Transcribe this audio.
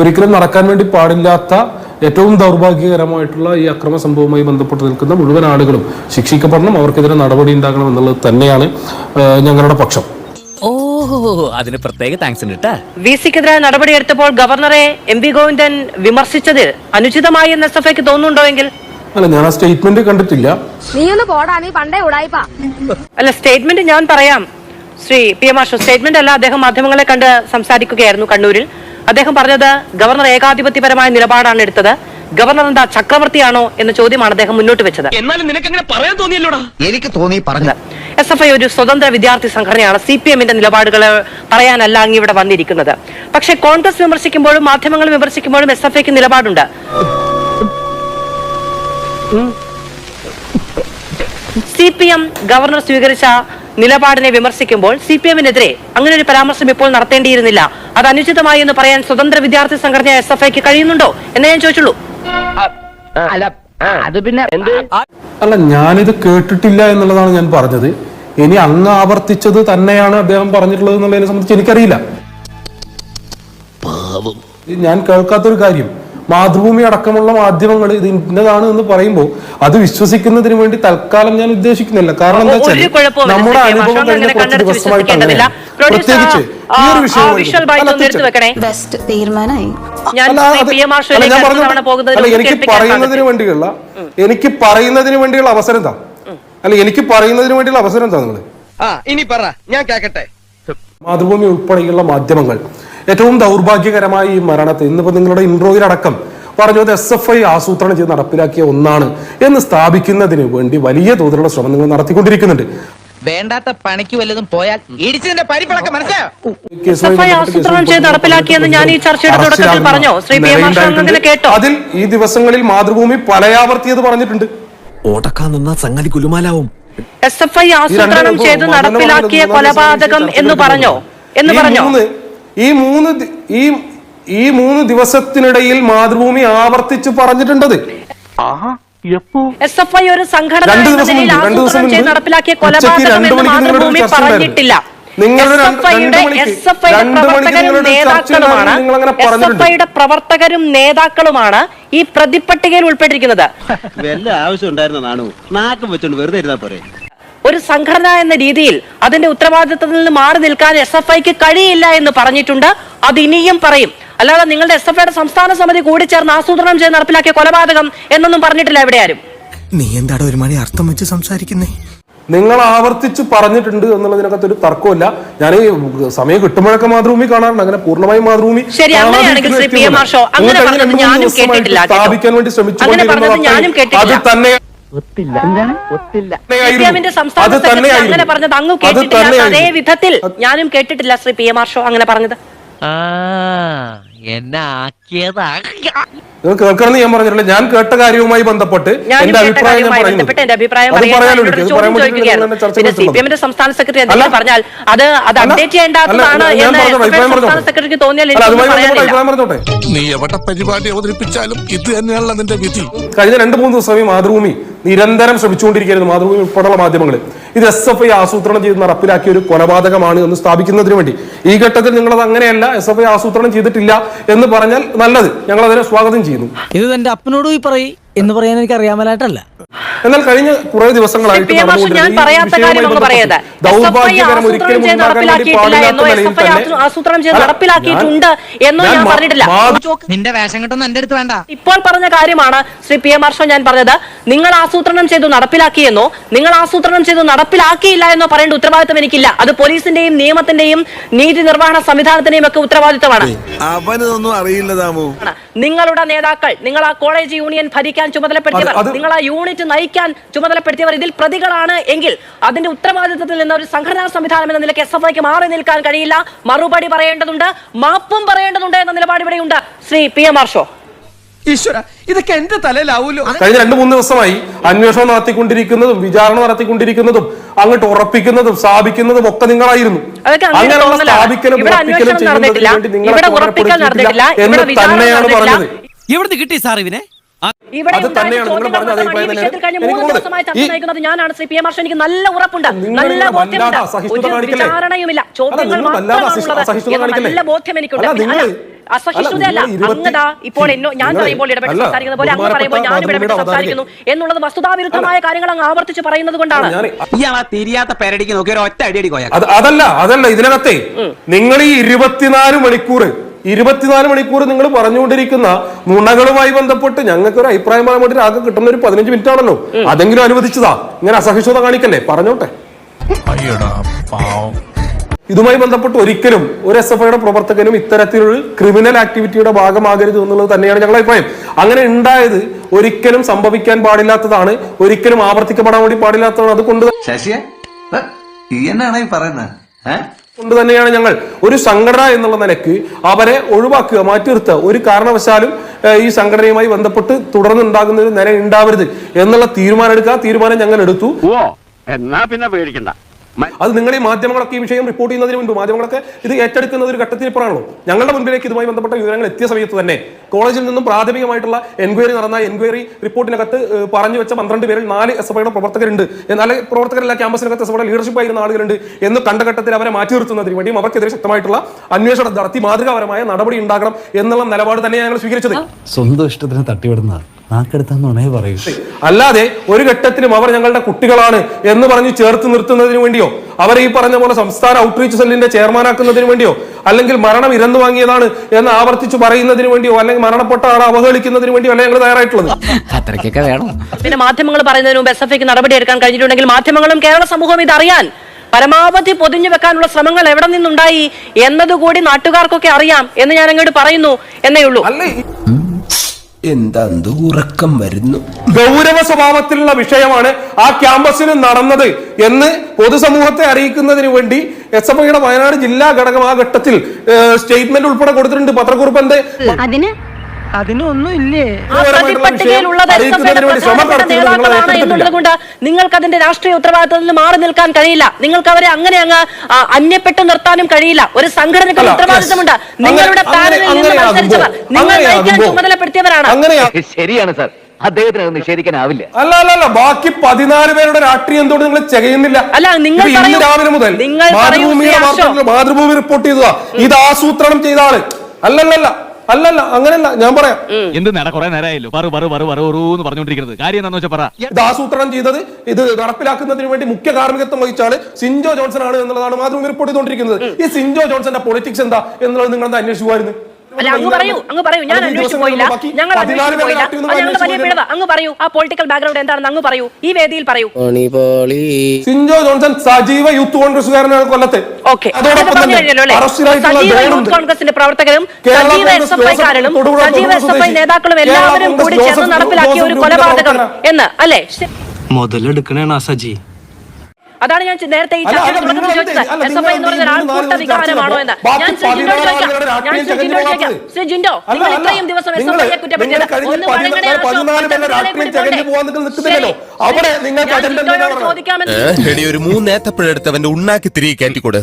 ഒരിക്കലും നടക്കാൻ വേണ്ടി പാടില്ലാത്ത ഏറ്റവും ദൗർഭാഗ്യകരമായിട്ടുള്ള ഈ അക്രമ സംഭവവുമായി ബന്ധപ്പെട്ട് നിൽക്കുന്ന മുഴുവൻ ആളുകളും ശിക്ഷിക്കപ്പെടണം അവർക്കെതിരെ നടപടി ഉണ്ടാകണം എന്നുള്ളത് തന്നെയാണ് ഞങ്ങളുടെ പക്ഷം. അതിന് പ്രത്യേക താങ്ക്സ് ഉണ്ട് കേട്ടാ വി സിക്കെതിരെ നടപടിയെടുത്തപ്പോൾ ഗവർണറെ എം വി ഗോവിന്ദൻ വിമർശിച്ചത് അനുചിതമായി എന്ന് എസ് എഫ് ഐക്ക് തോന്നുന്നുണ്ടോ എങ്കിൽ? അല്ല ഞാൻ ആ സ്റ്റേറ്റ്മെന്റ് കണ്ടിട്ടില്ല. നീ ഒന്ന് പോടാ നീ പണ്ടേ ഉടായിപ്പാ. അല്ല സ്റ്റേറ്റ്മെന്റ് ഞാൻ പറയാം. Shri P M Ashu statement അല്ല അദ്ദേഹം മാധ്യമങ്ങളെ കണ്ട് സംസാരിക്കുകയായിരുന്നു കണ്ണൂരിൽ. അദ്ദേഹം പറഞ്ഞത് ഗവർണർ ഏകാധിപത്യപരമായ നിലപാടാണ് എടുത്തത്. ഗവർണർ എന്താ ചക്രവർത്തിയാണോ എന്ന ചോദ്യമാണ് അദ്ദേഹം മുന്നോട്ട് വെച്ചത്. എന്നാലും നിനക്ക് അങ്ങനെ പറയാൻ തോന്നിയല്ലോടാ? എനിക്ക് തോന്നി പറഞ്ഞു. എസ് എഫ് ഐ ഒരു സ്വതന്ത്ര വിദ്യാർത്ഥി സംഘടനയാണ് സി പി എമ്മിന്റെ നിലപാടുകൾ പറയാനല്ല അങ്ങ് ഇവിടെ വന്നിരിക്കുന്നത്. പക്ഷേ കോൺഗ്രസ് വിമർശിക്കുമ്പോഴും മാധ്യമങ്ങൾ വിമർശിക്കുമ്പോഴും എസ് എഫ് ഐക്ക് നിലപാടുണ്ട്. സി പി എം ഗവർണർ സ്വീകരിച്ച നിലപാടിനെ വിമർശിക്കുമ്പോൾ സി പി എമ്മിനെതിരെ അങ്ങനെ ഒരു പരാമർശം ഇപ്പോൾ നടത്തേണ്ടിയിരുന്നില്ല. അത് അനുചിതമായി എന്ന് പറയാൻ സ്വതന്ത്ര വിദ്യാർത്ഥി സംഘടന എസ് എഫ് ഐക്ക് കഴിയുന്നുണ്ടോ എന്ന് ഞാൻ ചോദിച്ചുള്ളൂ. അല്ല അത് പിന്നെ അല്ല ഞാനിത് കേട്ടിട്ടില്ല എന്നുള്ളതാണ് ഞാൻ പറഞ്ഞത്. ഇനി അങ്ങ് ആവർത്തിച്ചത് തന്നെയാണ് അദ്ദേഹം പറഞ്ഞിട്ടുള്ളത് എന്നുള്ളതിനെ സംബന്ധിച്ച് എനിക്കറിയില്ല. ഇത് ഞാൻ കേൾക്കാത്തൊരു കാര്യം. മാതൃഭൂമി അടക്കമുള്ള മാധ്യമങ്ങൾ ഇത് ഇന്നതാണ് എന്ന് പറയുമ്പോൾ അത് വിശ്വസിക്കുന്നതിന് വേണ്ടി തൽക്കാലം ഞാൻ ഉദ്ദേശിക്കുന്നില്ല. കാരണം എന്താ വെച്ചാൽ നമ്മുടെ. അനുഭവം കഴിഞ്ഞ അങ്ങനെ കുറച്ച് ദിവസമായിട്ട് അങ്ങനെയാണ്. പ്രത്യേകിച്ച് ഈ ഒരു വിഷയം ബെസ്റ്റ് തീരുമാനമായി. എനിക്ക് പറയുന്നതിന് വേണ്ടിയുള്ള എനിക്ക് പറയുന്നതിന് വേണ്ടിയുള്ള അവസരം എന്താ? അല്ല എനിക്ക് പറയുന്നതിന് വേണ്ടിയുള്ള അവസരം എന്താ നിങ്ങൾ ആ ഇനി പറ ഞാൻ കേക്കട്ടെ. മാതൃഭൂമി ഉൾപ്പെടെയുള്ള മാധ്യമങ്ങൾ ഏറ്റവും ദൗർഭാഗ്യകരമായ ഈ മരണത്തെ ഇന്നിപ്പോ നിങ്ങളുടെ ഇൻട്രോയിലടക്കം പറഞ്ഞത് എസ് എഫ് ഐ ആസൂത്രണം ചെയ്ത് നടപ്പിലാക്കിയ ഒന്നാണ് എന്ന് സ്ഥാപിക്കുന്നതിന് വേണ്ടി വലിയ തോതിലുള്ള ശ്രമം നിങ്ങൾ നടത്തിക്കൊണ്ടിരിക്കുന്നുണ്ട് വേണ്ടാത്ത പണിക്ക് വല്ലതും പോയാൽ ഇടിച്ചതിന്റെ പരിപ്പളക്കം മനസ്സിലായോ കേസുമായി എസ് എഫ് ഐ ബന്ധപ്പെട്ട് ആസൂത്രണം ചെയ്ത് നടപ്പിലാക്കിയെന്ന് ഞാൻ ഈ ചർച്ചയുടെ തുടക്കത്തിൽ അറസ്റ്റിലാകുന്ന പറഞ്ഞോ? Shri P. M. R. Shah കേട്ടോ? അതിൽ ഈ ദിവസങ്ങളിൽ മാതൃഭൂമി പലയാവർത്തി അത് പറഞ്ഞിട്ടുണ്ട് ഓടക്കാൻ നിന്നാ സംഗതി കുലുമാലാവും എസ് എഫ് ഐ ആസൂത്രണം ചെയ്ത് നടപ്പിലാക്കിയ കൊലപാതകം എന്ന് പറഞ്ഞോ എന്ന് പറഞ്ഞു ഈ മൂന്ന് ഈ ഈ മൂന്ന് ദിവസത്തിനിടയിൽ മാതൃഭൂമി ആവർത്തിച്ച് പറഞ്ഞിട്ടുണ്ടത്. എസ് എഫ് ഐ ഒരു സംഘടന നടപ്പിലാക്കിയ കൊലപാതകം പറഞ്ഞിട്ടില്ല. പ്രവർത്തകരും നേതാക്കളുമാണ് പ്രവർത്തകരും ഈ പ്രതിപട്ടികയിൽ ഉൾപ്പെട്ടിരിക്കുന്നത്. വല്ല ആവശ്യം ഉണ്ടായിരുന്ന നാണു? നാക്കം വെച്ചോണ്ട് വെറുതെ ഇരുന്നാ പോരെ. ഒരു സംഘടന എന്ന രീതിയിൽ അതിന്റെ ഉത്തരവാദിത്തത്തിൽ നിന്ന് മാറി നിൽക്കാൻ എസ് എഫ് ഐക്ക് കഴിയില്ല എന്ന് പറഞ്ഞിട്ടുണ്ട്. അത് ഇനിയും പറയും. അല്ലാതെ നിങ്ങളുടെ എസ് എഫ് ഐയുടെ സംസ്ഥാന സമിതി കൂടി ചേർന്ന് ആസൂത്രണം ചെയ്ത് നടപ്പിലാക്കിയ കൊലപാതകം എന്നൊന്നും പറഞ്ഞിട്ടില്ല എവിടെ ആരും. നീ എന്താടാ ഒരു മണി അർത്ഥം വെച്ച് സംസാരിക്കുന്നേ? നിങ്ങൾ ആവർത്തിച്ച് പറഞ്ഞിട്ടുണ്ട് എന്നുള്ളതിനകത്ത് ഒരു തർക്കമില്ല ഞാൻ ഈ സമയം കിട്ടുമ്പോഴൊക്കെ മാതൃഭൂമി കാണാറുണ്ട്. അങ്ങനെ പൂർണമായി മാതൃഭൂമി. സ്ഥാപിക്കാൻ വേണ്ടി ശ്രമിച്ചു പറഞ്ഞത് ഞാനും കേട്ടിട്ടില്ല. അത് തന്നെ ഒത്തില്ല. എന്താണ്? ഒത്തില്ല. സി പി സംസ്ഥാന സെക്രട്ടറി അങ്ങനെ പറഞ്ഞത് അങ്ങ് കേട്ടിട്ടില്ല. അതേ വിധത്തിൽ ഞാനും കേട്ടിട്ടില്ല ശ്രീ പി എം ആർ ഷോ അങ്ങനെ പറഞ്ഞത്. എന്നെ ആക്കിയതാ നിങ്ങൾ കേൾക്കണമെന്ന് ഞാൻ പറഞ്ഞിട്ടില്ല ഞാൻ കേട്ട കാര്യവുമായി ബന്ധപ്പെട്ട് എന്റെ കേട്ട അഭിപ്രായം ഞാൻ കാര്യവുമായി പറയുന്നു ബന്ധപ്പെട്ട് എന്റെ അഭിപ്രായം അത് പറയാൻ പറയാനുണ്ട്. എന്നോട് ഇത് ചോദ്യം പറയാൻ വേണ്ടി ചോദിക്കുകയാണ്. നിങ്ങൾ ചർച്ച പിന്നെ സി പി നടത്തുന്നത്. എമ്മിന്റെ സംസ്ഥാന സെക്രട്ടറി അല്ല. എന്തെങ്കിലും പറഞ്ഞാൽ അത് അത് അല്ല. അപ്ഡേറ്റ് ചെയ്യേണ്ടാത്തതാണ് അല്ല, ഞാൻ എന്ന് പറഞ്ഞോട്ടെ, അഭിപ്രായം സംസ്ഥാന സെക്രട്ടറിക്ക് തോന്നിയാൽ അല്ല, അതുമായി ബന്ധപ്പെട്ട പറയാനില്ല അഭിപ്രായം പറഞ്ഞോട്ടെ നീ എവിടെ പരിപാടി അവതരിപ്പിച്ചാലും ഇത് തന്നെയാണല്ലോ നിന്റെ വിധി കഴിഞ്ഞ രണ്ട് മൂന്ന് ദിവസമായി മാതൃഭൂമി നിരന്തരം ശ്രമിച്ചുകൊണ്ടിരിക്കുകയായിരുന്നു മാതൃഭൂമി ഉൾപ്പെടെയുള്ള മാധ്യമങ്ങൾ ഇത് എസ് എഫ് ഐ ആസൂത്രണം ചെയ്ത് നടപ്പിലാക്കിയ ഒരു കൊലപാതകമാണ് എന്ന് സ്ഥാപിക്കുന്നതിന് വേണ്ടി. ഈ ഘട്ടത്തിൽ നിങ്ങളത് അങ്ങനെയല്ല എസ് എഫ് ഐ ആസൂത്രണം ചെയ്തിട്ടില്ല എന്ന് പറഞ്ഞാൽ നല്ലത്. ഞങ്ങൾ അതിനെ സ്വാഗതം ചെയ്യുന്നു. ഇത് തന്റെ അപ്പനോട് പോയി പറയും എന്ന് പറയാൻ എനിക്ക് അറിയാമലായിട്ടല്ല എന്നാൽ കഴിഞ്ഞ കുറെ ദിവസങ്ങളായിട്ട് നടപ്പിലാക്കിയിട്ടുണ്ട് എന്നോ ഞാൻ പറഞ്ഞിട്ടില്ല. നിന്റെ വേഷം കെട്ടൊന്നും എന്റെ അടുത്ത് വേണ്ട. ഇപ്പോൾ പറഞ്ഞ കാര്യമാണ് ശ്രീ പി എം ഹർഷോ ഞാൻ പറഞ്ഞത്. നിങ്ങൾ ആസൂത്രണം ചെയ്തു നടപ്പിലാക്കിയെന്നോ നിങ്ങൾ ആസൂത്രണം ചെയ്തു നടപ്പിലാക്കിയില്ല എന്നോ പറയേണ്ട ഉത്തരവാദിത്തം എനിക്കില്ല. അത് പോലീസിന്റെയും നിയമത്തിന്റെയും നീതി നിർവഹണ സംവിധാനത്തിന്റെയും ഒക്കെ ഉത്തരവാദിത്തമാണ്. അവനൊന്നും അറിയില്ല താമോ നിങ്ങളുടെ നേതാക്കൾ നിങ്ങൾ ആ കോളേജ് യൂണിയൻ ഭരിക്കാൻ ചുമതലപ്പെടുത്തിയവർ നിങ്ങൾ ആ യൂണിറ്റ് നയിക്കാൻ ചുമതലപ്പെടുത്തിയവർ ഇതിൽ പ്രതികളാണ് എങ്കിൽ അതിന്റെ ഉത്തരവാദിത്വത്തിൽ നിന്ന് ഒരു സംഘടനാ സംവിധാനം എന്ന നിലയ്ക്ക് എസ് എഫ് ഐക്ക് മാറി നിൽക്കാൻ കഴിയില്ല. മറുപടി പറയേണ്ടതുണ്ട് മാപ്പും പറയേണ്ടതുണ്ട് എന്ന നിലപാട് ഇവിടെയുണ്ട്. ശ്രീ പി എം ആർഷോ ഈശ്വര ഇതൊക്കെ എന്റെ തലയിലാവൂലോ? കഴിഞ്ഞ രണ്ട് മൂന്ന് ദിവസമായി അന്വേഷണം നടത്തിക്കൊണ്ടിരിക്കുന്നതും വിചാരണ നടത്തിക്കൊണ്ടിരിക്കുന്നതും അങ്ങോട്ട് ഉറപ്പിക്കുന്നതും സ്ഥാപിക്കുന്നതും ഒക്കെ നിങ്ങളായിരുന്നു. അങ്ങനെയുള്ള. സ്ഥാപിക്കലും ഉറപ്പിക്കലും ചെയ്യുന്നതിന് വേണ്ടി നിങ്ങളെ. എന്ന് തന്നെയാണ് പറഞ്ഞത്. കിട്ടി സാർ ഇവനെ? അത് തന്നെയാണ്. നിങ്ങൾ പറഞ്ഞ അഭിപ്രായം തന്നെയാണ്. ഞാനാണ് ശ്രീ പി എം എനിക്ക് നല്ല ഉറപ്പുണ്ട്. നല്ല ബോധ്യമുണ്ട് വിചാരണയുമില്ല. ചോദ്യങ്ങൾ മാത്രമാണുള്ളത്? നല്ല ബോധ്യം എനിക്കുണ്ട്. അസഹിഷ്ണുതയല്ല. അങ്ങതാ ഇപ്പോൾ എന്നോ ഞാൻ പറയുമ്പോൾ ഇടപെട്ട് പോലെ അങ്ങ് പറയുമ്പോൾ ഞാൻ ഇടപെട്ട് സംസാരിക്കുന്നു എന്നുള്ളത് വസ്തുതാവിരുദ്ധമായ കാര്യങ്ങൾ അങ്ങ് ആവർത്തിച്ച് പറയുന്നത് കൊണ്ടാണ്. ഞാൻ ഇയാളാ തിരിയാത്ത പെരടിക്ക് നോക്കി ഒരു ഒറ്റ അടിയടി കോയ. അത് അതല്ല അതല്ല ഇതിനകത്തെ നിങ്ങൾ ഈ ഇരുപത്തിനാല് മണിക്കൂർ ഇരുപത്തിനാല് മണിക്കൂർ നിങ്ങൾ പറഞ്ഞുകൊണ്ടിരിക്കുന്ന നുണകളുമായി ബന്ധപ്പെട്ട് ഞങ്ങൾക്ക് ഒരു അഭിപ്രായം പറയാൻ വേണ്ടി ആകെ കിട്ടുന്ന ഒരു പതിനഞ്ച് മിനിറ്റ് ആണല്ലോ അതെങ്കിലും അനുവദിച്ചതാ. ഇങ്ങനെ അസഹിഷ്ണുത കാണിക്കല്ലേ? പറഞ്ഞോട്ടെ. അയ്യടാ പാവം. ഇതുമായി ബന്ധപ്പെട്ട് ഒരിക്കലും ഒരു എസ് എഫ് ഐയുടെ പ്രവർത്തകനും ഇത്തരത്തിലൊരു ക്രിമിനൽ ആക്ടിവിറ്റിയുടെ ഭാഗമാകരുത് എന്നുള്ളത് തന്നെയാണ് ഞങ്ങളുടെ അഭിപ്രായം. അങ്ങനെ ഉണ്ടായത് ഒരിക്കലും സംഭവിക്കാൻ പാടില്ലാത്തതാണ് ഒരിക്കലും ആവർത്തിക്കപ്പെടാൻ വേണ്ടി പാടില്ലാത്തതാണ്. അതുകൊണ്ട് ശശിയെ? ഈ എന്നാണ് ഈ പറയുന്നത്? കൊണ്ട് തന്നെയാണ് ഞങ്ങൾ ഒരു സംഘടന എന്നുള്ള നിലയ്ക്ക് അവരെ ഒഴിവാക്കുക മാറ്റി നിർത്തുക ഒരു കാരണവശാലും ഈ സംഘടനയുമായി ബന്ധപ്പെട്ട് തുടർന്നുണ്ടാകുന്ന ഒരു നില ഉണ്ടാവരുത് എന്നുള്ള തീരുമാനം എടുക്കുക. തീരുമാനം ഞങ്ങൾ എടുത്തു. ഓ എന്നാ പിന്നെ പേടിക്കണ്ട. അത് നിങ്ങൾ ഈ മാധ്യമങ്ങളൊക്കെ ഈ വിഷയം റിപ്പോർട്ട് ചെയ്യുന്നതിന് മുൻപ് മാധ്യമങ്ങളൊക്കെ ഇത് ഏറ്റെടുക്കുന്ന ഒരു ഘട്ടത്തിൽ ഇപ്പോഴാണല്ലോ ഞങ്ങളുടെ മുൻപിലേക്ക് ഇതുമായി ബന്ധപ്പെട്ട വിവരങ്ങൾ എത്തിയ സമയത്ത് തന്നെ കോളേജിൽ നിന്നും പ്രാഥമികമായിട്ടുള്ള എൻക്വയറി നടന്ന എൻക്വയറി റിപ്പോർട്ടിനകത്ത് പറഞ്ഞു വെച്ച പന്ത്രണ്ട് പേരിൽ നാല് എസ് എഫ് ഐയുടെ പ്രവർത്തകരുണ്ട്. എന്നാൽ പ്രവർത്തകരല്ല ക്യാമ്പസിനകത്ത് എസ് എഫ് ഐയുടെ ലീഡർഷിപ്പ് ആയിരുന്ന ആളുകളുണ്ട് എന്ന് കണ്ട ഘട്ടത്തിൽ അവരെ മാറ്റി നിർത്തുന്നതിന് വേണ്ടിയും അവർക്കെതിരെ ശക്തമായിട്ടുള്ള അന്വേഷണം നടത്തി മാതൃകാപരമായ നടപടി ഉണ്ടാകണം എന്നുള്ള നിലപാട് തന്നെയാണ് ഞങ്ങൾ സ്വീകരിച്ചത്. സ്വന്തം ഇഷ്ടത്തിന് തട്ടിവിടുന്ന നാക്കെടുത്താന്നുണേ പറയൂ. അല്ലാതെ ഒരു ഘട്ടത്തിലും അവർ ഞങ്ങളുടെ കുട്ടികളാണ് എന്ന് പറഞ്ഞ് ചേർത്ത് നിർത്തുന്നതിന് വേണ്ടിയോ അവരെ ഈ പറഞ്ഞ പോലെ സംസ്ഥാന ഔട്ട്റീച്ച് സെല്ലിന്റെ ചെയർമാനാക്കുന്നതിന് വേണ്ടിയോ അല്ലെങ്കിൽ മരണം ഇരന്നു വാങ്ങിയതാണ് എന്ന് ആവർത്തിച്ച് പറയുന്നതിന് വേണ്ടിയോ അല്ലെങ്കിൽ മരണപ്പെട്ട ആളെ അവഹേളിക്കുന്നതിന് വേണ്ടിയോ അല്ല ഞങ്ങൾ തയ്യാറായിട്ടുള്ളത്? അത്രയ്ക്കൊക്കെ വേണം. പിന്നെ മാധ്യമങ്ങൾ പറയുന്നതിന് മുമ്പ് എസ് എഫ് ഐക്ക് നടപടിയെടുക്കാൻ കഴിഞ്ഞിട്ടുണ്ടെങ്കിൽ മാധ്യമങ്ങളും കേരള സമൂഹവും ഇതറിയാൻ പരമാവധി പൊതിഞ്ഞു വെക്കാനുള്ള ശ്രമങ്ങൾ എവിടെ നിന്നുണ്ടായി എന്നതുകൂടി നാട്ടുകാർക്കൊക്കെ അറിയാം എന്ന് ഞാൻ അങ്ങോട്ട് പറയുന്നു എന്നേ ഉള്ളൂ. ഈ ഉറക്കം വരുന്നു? ഗൗരവ സ്വഭാവത്തിലുള്ള വിഷയമാണ് ആ ക്യാമ്പസിൽ നടന്നത് എന്ന് പൊതുസമൂഹത്തെ അറിയിക്കുന്നതിന് വേണ്ടി എസ് എഫ് ഐയുടെ വയനാട് ജില്ലാ ഘടകം ആ ഘട്ടത്തിൽ സ്റ്റേറ്റ്മെന്റ് ഉൾപ്പെടെ കൊടുത്തിട്ടുണ്ട് പത്രക്കുറിപ്പ് എന്ത്? അതിന് അതിനൊന്നും ഇല്ലേ നേതാക്കളാണ് എന്നുള്ളത് കൊണ്ട് നിങ്ങൾക്ക് അതിന്റെ രാഷ്ട്രീയ ഉത്തരവാദിത്തത്തിൽ നിന്ന് മാറി നിൽക്കാൻ കഴിയില്ല. നിങ്ങൾക്ക് അവരെ അങ്ങനെ അങ്ങ് അന്യപ്പെട്ടു നിർത്താനും കഴിയില്ല. ഒരു സംഘടനയ്ക്ക് ഉത്തരവാദിത്തമുണ്ട്. നിങ്ങളുടെ അങ്ങനെ- പാനലിൽ നിന്ന് മത്സരിച്ചവർ നിങ്ങൾ നയിക്കാൻ ചുമതലപ്പെടുത്തിയവരാണ്. അങ്ങനെയാ ശരിയാണ് സാർ. അദ്ദേഹത്തിന് അത് നിഷേധിക്കാനാവില്ല. അല്ല അല്ല അല്ല. ബാക്കി പതിനാല് പേരുടെ രാഷ്ട്രീയം എന്തുകൊണ്ട് നിങ്ങൾ ചെയ്യുന്നില്ല അല്ല, നിങ്ങൾ ഇന്ന് രാവിലെ മുതൽ മാതൃഭൂമിയുടെ മാതൃഭൂമി റിപ്പോർട്ട് ചെയ്തതാ. ഇത് ആസൂത്രണം ചെയ്ത ആൾ. അല്ലല്ലല്ല. അല്ലല്ല അങ്ങനല്ല ഞാൻ പറയാം. എന്ത് നേടാ? കുറെ നേരമായല്ലോ പറു പറു പറു പറു പറഞ്ഞുകൊണ്ടിരിക്കുന്നത് കാര്യം എന്താണെന്ന് വെച്ചാൽ പറ. ഇത് ആസൂത്രണം ചെയ്തത് ഇത് നടപ്പിലാക്കുന്നതിന് വേണ്ടി മുഖ്യ കാർമ്മികത്വം വഹിച്ചാണ് സിൻജോ ജോൺസൺ ആണ് എന്നുള്ളതാണ് മാധ്യമം റിപ്പോർട്ട് ചെയ്തുകൊണ്ടിരിക്കുന്നത്. ഈ സിൻജോ ജോൺസന്റെ പൊളിറ്റിക്സ് എന്താ എന്നുള്ളത് നിങ്ങൾ എന്താ അന്വേഷിക്കുമായിരുന്നു അല്ല അങ്ങ് പറയൂ അങ്ങ് പറയൂ. ഞാൻ അന്വേഷിച്ചു പോയില്ല. ഞങ്ങൾ അന്വേഷിച്ചു പോയില്ല. അത് വലിയ അങ്ങ് പറയൂ. ആ പൊളിറ്റിക്കൽ ബാക്ക്ഗ്രൗണ്ട് എന്താണെന്ന് അങ്ങ് പറയൂ. ഈ വേദിയിൽ പറയൂ. ജോൺസൺ സജീവ യൂത്ത് കോൺഗ്രസുകാരനാണ് കൊല്ലത്തെ. ഓക്കെ. അതോടൊപ്പം തന്നെ കഴിഞ്ഞല്ലോ അല്ലേ? സജീവ ജോണുണ്ട്. യൂത്ത് കോൺഗ്രസിന്റെ പ്രവർത്തകരും സജീവ എസ് എഫ് ഐക്കാരനും സജീവ എസ് എഫ് ഐ നേതാക്കളും എല്ലാവരും കൂടി ചേർന്ന് നടപ്പിലാക്കിയ ഒരു കൊലപാതകം എന്ന് അല്ലേ? മുതലെടുക്കണേണ സജി അതാണ് ഞാൻ നേരത്തെ ഈ ചോദിച്ചത്. എസ് എഫ് ഐ എന്ന് പറഞ്ഞ ആൾക്കൂട്ട വികാരമാണോ എന്ന്? ഞാൻ പതിനാറ് ചോദിക്കാം. ഞാൻ ജിൻഡോട് ചോദിക്കാം. ശ്രീ ജിൻഡോ നിങ്ങൾ ഇത്രയും ദിവസം എസ് എഫ് ഐയെ കുറ്റപ്പെടുത്തിയത് ഒന്ന് വഴങ്ങണേ ചോദിക്കാമെന്ന് ഒരു മൂന്നേത്തപ്പഴെടുത്ത് അവന്റെ ഉണ്ണാക്കി തിരികെ കയറ്റിക്കൂടെ?